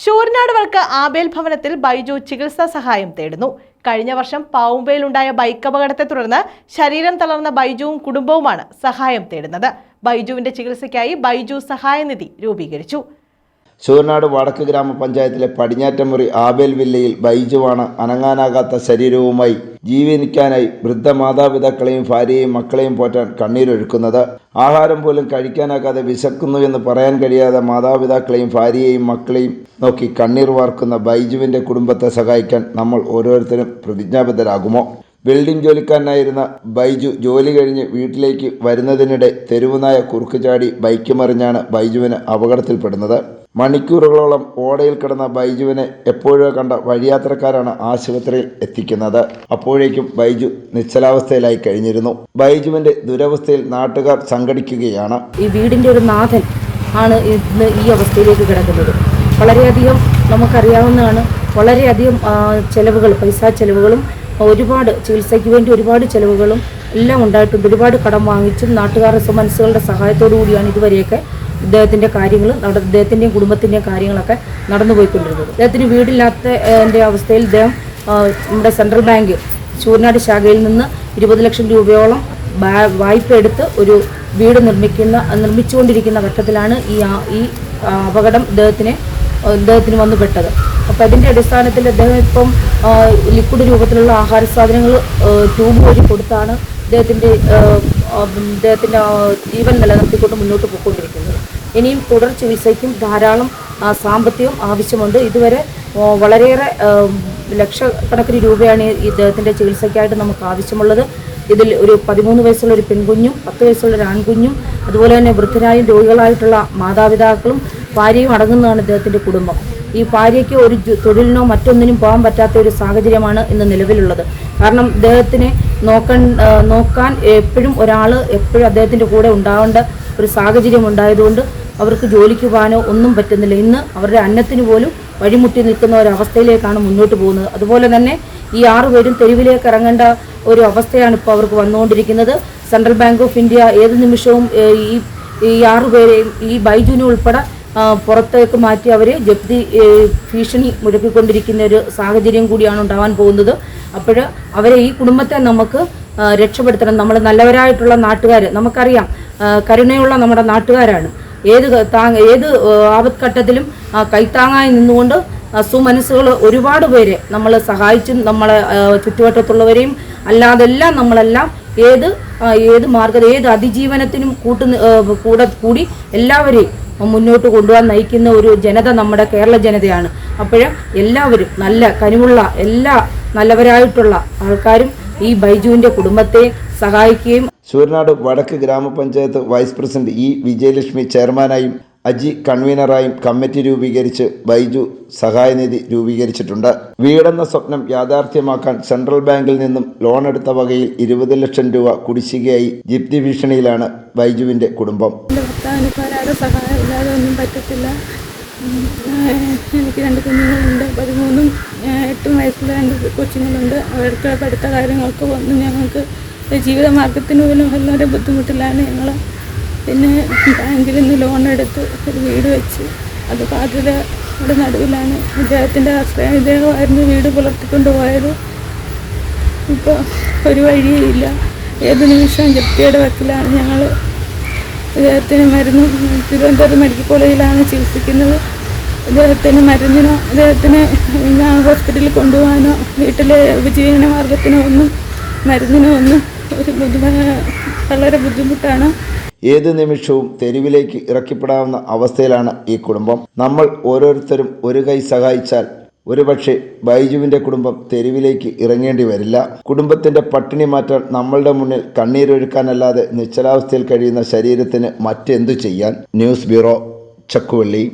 Sooranad work Abel ഭവനത്തിൽ ബൈജു ചികിത്സാ സഹായം തേടുന്നു. കഴിഞ്ഞ വർഷം പാവുമ്പയിലുണ്ടായ ബൈക്ക് അപകടത്തെ തുടർന്ന് ശരീരം തളർന്ന ബൈജുവും കുടുംബവുമാണ് സഹായം തേടുന്നത്. ബൈജുവിന്റെ ചികിത്സയ്ക്കായി ബൈജു സഹായനിധി രൂപീകരിച്ചു. ശൂരനാട് വടക്ക് ഗ്രാമപഞ്ചായത്തിലെ പടിഞ്ഞാറ്റമുറി ആബേൽ വില്ലയിൽ ബൈജുവാണ് അനങ്ങാനാകാത്ത ശരീരവുമായി ജീവിക്കാനായി വൃദ്ധ മാതാപിതാക്കളെയും ഭാര്യയെയും മക്കളെയും പോറ്റാൻ കണ്ണീരൊഴുക്കുന്നത് ആഹാരം പോലും കഴിക്കാനാകാതെ വിശക്കുന്നുവെന്ന് പറയാൻ കഴിയാതെ മാതാപിതാക്കളെയും ഭാര്യയെയും മക്കളെയും നോക്കി കണ്ണീർ വാർക്കുന്ന ബൈജുവിന്റെ കുടുംബത്തെ സഹായിക്കാൻ നമ്മൾ ഓരോരുത്തരും പ്രതിജ്ഞാബദ്ധരാകുമോ? വെൽഡിംഗ് ജോലിക്കാരനായിരുന്ന ബൈജു ജോലി കഴിഞ്ഞ് വീട്ടിലേക്ക് വരുന്നതിനിടെ തെരുവുനായ കുറുക്ക് ചാടി ബൈക്ക് മറിഞ്ഞാണ് ബൈജുവിന് അപകടത്തിൽപ്പെടുന്നത്. മണിക്കൂറുകളോളം ഓടയിൽ കിടന്ന ബൈജുവിനെ എപ്പോഴോ കണ്ട വഴിയാത്രക്കാരാണ് ആശുപത്രിയിൽ എത്തിക്കുന്നത്. അപ്പോഴേക്കും ബൈജു നിശ്ചലാവസ്ഥയിലായി കഴിഞ്ഞിരുന്നു. ബൈജുവിന്റെ ദുരവസ്ഥയിൽ നാട്ടുകാർ സംഘടിക്കുകയാണ്. ഈ വീടിന്റെ ഒരു നാഥൻ ആണ് ഇന്ന് ഈ അവസ്ഥയിലേക്ക് കിടക്കുന്നത്. വളരെയധികം നമുക്കറിയാവുന്നതാണ്. വളരെയധികം ചെലവുകൾ പൈസ ചെലവുകളും ഒരുപാട് ചികിത്സയ്ക്ക് വേണ്ടി ഒരുപാട് ചെലവുകളും എല്ലാം ഉണ്ടായിട്ടുണ്ട്. ഒരുപാട് കടം വാങ്ങിച്ചും നാട്ടുകാരുടെ മനസ്സുകളുടെ സഹായത്തോടു കൂടിയാണ് ഇതുവരെയൊക്കെ ഇദ്ദേഹത്തിന്റെ കാര്യങ്ങൾ നട ഇദ്ദേഹത്തിന്റെയും കുടുംബത്തിന്റെയും കാര്യങ്ങളൊക്കെ നടന്നു പോയിക്കൊണ്ടിരുന്നത് ഇദ്ദേഹത്തിന് വീടില്ലാത്ത അവസ്ഥയിൽ ഇദ്ദേഹം നമ്മുടെ സെൻട്രൽ ബാങ്ക് ചൂർനാട് ശാഖയിൽ നിന്ന് ഇരുപത് ലക്ഷം രൂപയോളം വായ്പ എടുത്ത് ഒരു വീട് നിർമ്മിക്കുന്ന നിർമ്മിച്ചുകൊണ്ടിരിക്കുന്ന ഘട്ടത്തിലാണ് ഈ ഈ അപകടം ഇദ്ദേഹത്തിന് ഇദ്ദേഹത്തിന് വന്നു പെട്ടത് അപ്പോൾ അതിന്റെ അടിസ്ഥാനത്തിൽ അദ്ദേഹം ഇപ്പം ലിക്വിഡ് രൂപത്തിലുള്ള ആഹാര സാധനങ്ങൾ ട്യൂബ് വഴി കൊടുത്താണ് ആ, ഇദ്ദേഹത്തിന്റെ ജീവൻ നിലനിർത്തിക്കൊണ്ട് മുന്നോട്ട് പോയിക്കൊണ്ടിരിക്കുന്നത്. ഇനിയും തുടർ ചികിത്സയ്ക്കും ധാരാളം സാമ്പത്തികം ആവശ്യമുണ്ട്. ഇതുവരെ വളരെയേറെ ലക്ഷക്കണക്കിന് രൂപയാണ് ഇദ്ദേഹത്തിന്റെ ചികിത്സയ്ക്കായിട്ട് നമുക്ക് ആവശ്യമുള്ളത്. ഇതിൽ ഒരു പതിമൂന്ന് വയസ്സുള്ള ഒരു പെൺകുഞ്ഞും പത്ത് വയസ്സുള്ള ഒരു ആൺകുഞ്ഞും അതുപോലെ തന്നെ വൃദ്ധരായും രോഗികളായിട്ടുള്ള മാതാപിതാക്കളും ഭാര്യയും അടങ്ങുന്നതാണ് ഇദ്ദേഹത്തിന്റെ കുടുംബം. ഈ ഭാര്യയ്ക്ക് ഒരു തൊഴിലിനോ മറ്റൊന്നിനും പോകാൻ പറ്റാത്ത ഒരു സാഹചര്യമാണ് ഇന്ന് നിലവിലുള്ളത്. കാരണം ഇദ്ദേഹത്തിനെ നോക്കാൻ നോക്കാൻ എപ്പോഴും ഒരാൾ എപ്പോഴും അദ്ദേഹത്തിന്റെ കൂടെ ഉണ്ടാവേണ്ട ഒരു സാഹചര്യം ഉണ്ടായതുകൊണ്ട് അവർക്ക് ജോലിക്ക് പോകാനോ ഒന്നും പറ്റുന്നില്ല. ഇന്ന് അവരുടെ അന്നത്തിന് പോലും വഴിമുട്ടി നിൽക്കുന്ന ഒരവസ്ഥയിലേക്കാണ് മുന്നോട്ട് പോകുന്നത്. അതുപോലെ തന്നെ ഈ ആറുപേരും തെരുവിലേക്ക് ഇറങ്ങേണ്ട ഒരു അവസ്ഥയാണ് ഇപ്പോൾ അവർക്ക് വന്നുകൊണ്ടിരിക്കുന്നത്. സെൻട്രൽ ബാങ്ക് ഓഫ് ഇന്ത്യ ഏത് നിമിഷവും ഈ ഈ ആറുപേരെയും ഈ ബൈജുവിനെ ഉൾപ്പെടെ പുറത്തേക്ക് മാറ്റി അവരെ ജപ്തി ഭീഷണി മുഴക്കിക്കൊണ്ടിരിക്കുന്ന ഒരു സാഹചര്യം കൂടിയാണ് ഉണ്ടാവാൻ പോകുന്നത്. അപ്പോൾ അവരെ ഈ കുടുംബത്തെ നമുക്ക് രക്ഷപ്പെടുത്തണം. നമ്മൾ നല്ലവരായിട്ടുള്ള നാട്ടുകാർ നമുക്കറിയാം കരുണയുള്ള നമ്മുടെ നാട്ടുകാരാണ്. ഏത് താങ് ഏത് ആപത്ഘട്ടത്തിലും കൈത്താങ്ങായി നിന്നുകൊണ്ട് സുമനസ്സുകൾ ഒരുപാട് പേരെ നമ്മൾ സഹായിച്ചും നമ്മളെ ചുറ്റുവട്ടത്തുള്ളവരെയും അല്ലാതെല്ലാം നമ്മളെല്ലാം ഏത് ഏത് മാർഗം ഏത് അതിജീവനത്തിനും കൂട്ടു കൂടെ കൂടി എല്ലാവരെയും മുന്നോട്ട് കൊണ്ടുപോകാൻ നയിക്കുന്ന ഒരു ജനത നമ്മുടെ കേരള ജനതയാണ്. അപ്പോൾ എല്ലാവരും നല്ല കനിവുള്ള എല്ലാ നല്ലവരായിട്ടുള്ള ആൾക്കാരും ഈ ബൈജുവിന്റെ കുടുംബത്തെ സഹായിക്കുകയും സൂര്യനാട് വടക്ക് gramapanchayat vice president E Vijayalakshmi ചെയർമാനായും Aji കൺവീനറായും കമ്മിറ്റി രൂപീകരിച്ച് ബൈജു സഹായനിധി രൂപീകരിച്ചിട്ടുണ്ട്. വീടെന്ന സ്വപ്നം യാഥാർത്ഥ്യമാക്കാൻ സെൻട്രൽ ബാങ്കിൽ നിന്നും ലോൺ എടുത്ത വകയിൽ ഇരുപത് ലക്ഷം രൂപ കുടിശ്ശികയായി ജിപ്തി ഭീഷണിയിലാണ് ബൈജുവിന്റെ കുടുംബം. സഹായം ഇല്ലാതെ ഒന്നും പറ്റത്തില്ല. എനിക്ക് രണ്ട് കുഞ്ഞുങ്ങളുണ്ട്. പതിമൂന്നും എട്ടും വയസ്സുള്ള രണ്ട് കൊച്ചുങ്ങളുണ്ട്. അവർക്ക് പഠിത്ത കാര്യങ്ങൾക്ക് വന്ന് ഞങ്ങൾക്ക് ജീവിത മാർഗത്തിന് പോലും വളരെ ബുദ്ധിമുട്ടിലാണ് ഞങ്ങൾ പിന്നെ ബാങ്കിൽ നിന്ന് ലോൺ എടുത്ത് ഒരു വീട് വെച്ച് അത് ബാധ്യതയുടെ നടുവിലാണ് ഇദ്ദേഹത്തിന്റെ ആശ്രയം. ഇദ്ദേഹമായിരുന്നു വീട് പുലർത്തിക്കൊണ്ട് പോയത്. ഇപ്പോൾ ഒരു വഴിയില്ല ഏത് നിമിഷവും ജപ്തിയുടെ വക്കിലാണ് ഞങ്ങൾ ഇദ്ദേഹത്തിന് മരുന്ന് തിരുവനന്തപുരം മെഡിക്കൽ കോളേജിലാണ് ചികിത്സിക്കുന്നത്. ഇദ്ദേഹത്തിന് മരുന്നിനോ അദ്ദേഹത്തിന് ഹോസ്പിറ്റലിൽ കൊണ്ടുപോകാനോ വീട്ടിലെ ഉപജീവന മാർഗത്തിനോ ഒന്നും മരുന്നിനോ ഒന്നും ഒരു വളരെ ബുദ്ധിമുട്ടാണ്. ഏത് നിമിഷവും തെരുവിലേക്ക് ഇറക്കിപ്പെടാവുന്ന അവസ്ഥയിലാണ് ഈ കുടുംബം. നമ്മൾ ഓരോരുത്തരും ഒരു കൈ സഹായിച്ചാൽ ഒരുപക്ഷെ ബൈജുവിന്റെ കുടുംബം തെരുവിലേക്ക് ഇറങ്ങേണ്ടി വരില്ല. കുടുംബത്തിന്റെ പട്ടിണി മാറ്റാൻ നമ്മളുടെ മുന്നിൽ കണ്ണീരൊഴുക്കാനല്ലാതെ നിശ്ചലാവസ്ഥയിൽ കഴിയുന്ന ശരീരത്തിന് മറ്റെന്തു ചെയ്യാൻ? News bureau Chakkuvally.